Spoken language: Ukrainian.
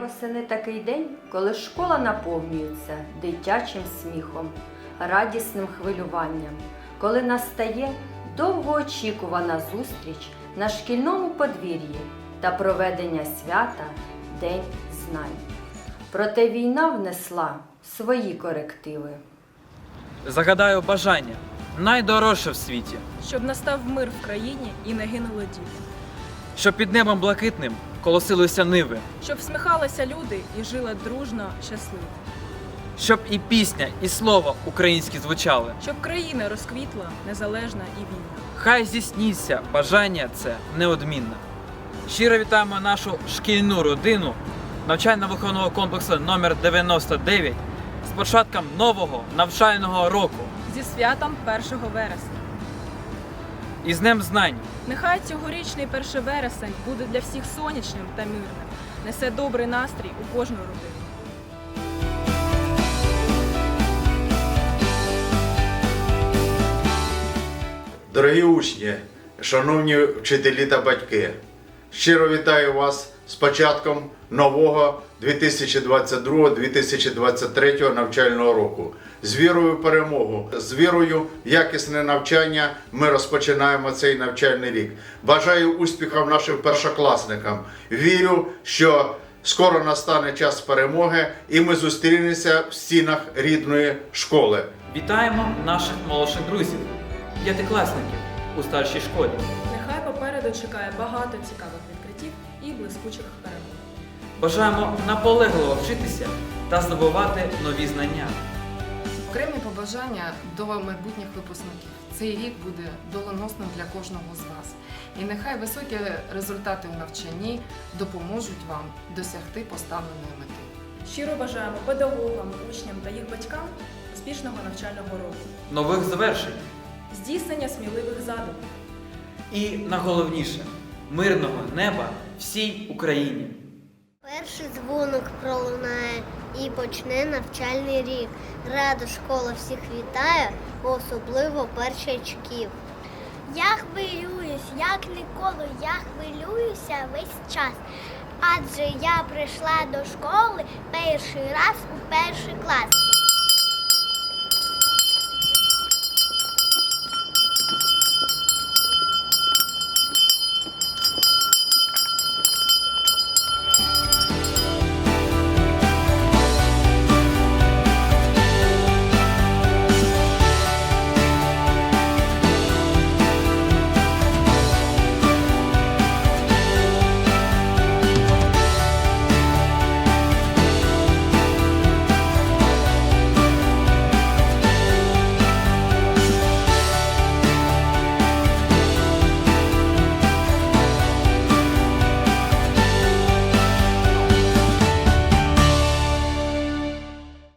восени такий день, коли школа наповнюється дитячим сміхом, радісним хвилюванням, коли настає довгоочікувана зустріч на шкільному подвір'ї та проведення свята День знань. Проте війна внесла свої корективи. Загадаю бажання найдорожче в світі, щоб настав мир в країні і не гинули діти, щоб під небом блакитним колосилися ниви, щоб всміхалися люди і жили дружно, щасливо, щоб і пісня, і слово українські звучали. щоб країна розквітла, незалежна і вільна. Хай здійсніться бажання це неодмінно. Щиро вітаємо нашу шкільну родину навчально-виховного комплексу номер 99 з початком нового навчального року Зі святом 1 вересня. І з Днем знань. Нехай цьогорічний 1 вересень буде для всіх сонячним та мирним, несе добрий настрій у кожну родину. Дорогі учні, шановні вчителі та батьки, щиро вітаю вас з початком нового 2022-2023 навчального року. З вірою в перемогу, з вірою в якісне навчання ми розпочинаємо цей навчальний рік. Бажаю успіхів нашим першокласникам. Вірю, що скоро настане час перемоги, і ми зустрінемося в стінах рідної школи. Вітаємо наших молодших друзів, п'ятикласників у старшій школі. Нехай попереду чекає багато цікавих відкриттів і блискучих перемог. Бажаємо наполегливо вчитися та здобувати нові знання. Окремі побажання до майбутніх випускників. Цей рік буде доленосним для кожного з вас. І нехай високі результати у навчанні допоможуть вам досягти поставленої мети. Щиро бажаємо педагогам, учням та їх батькам успішного навчального року, Нових завершень здійснення сміливих задумів. і найголовніше мирного неба всій Україні. Перший дзвоник пролунає і почне навчальний рік. Рада школа всіх вітає, особливо першачків. Я хвилююсь, як ніколи, я хвилююся весь час. Адже я прийшла до школи перший раз у перший клас.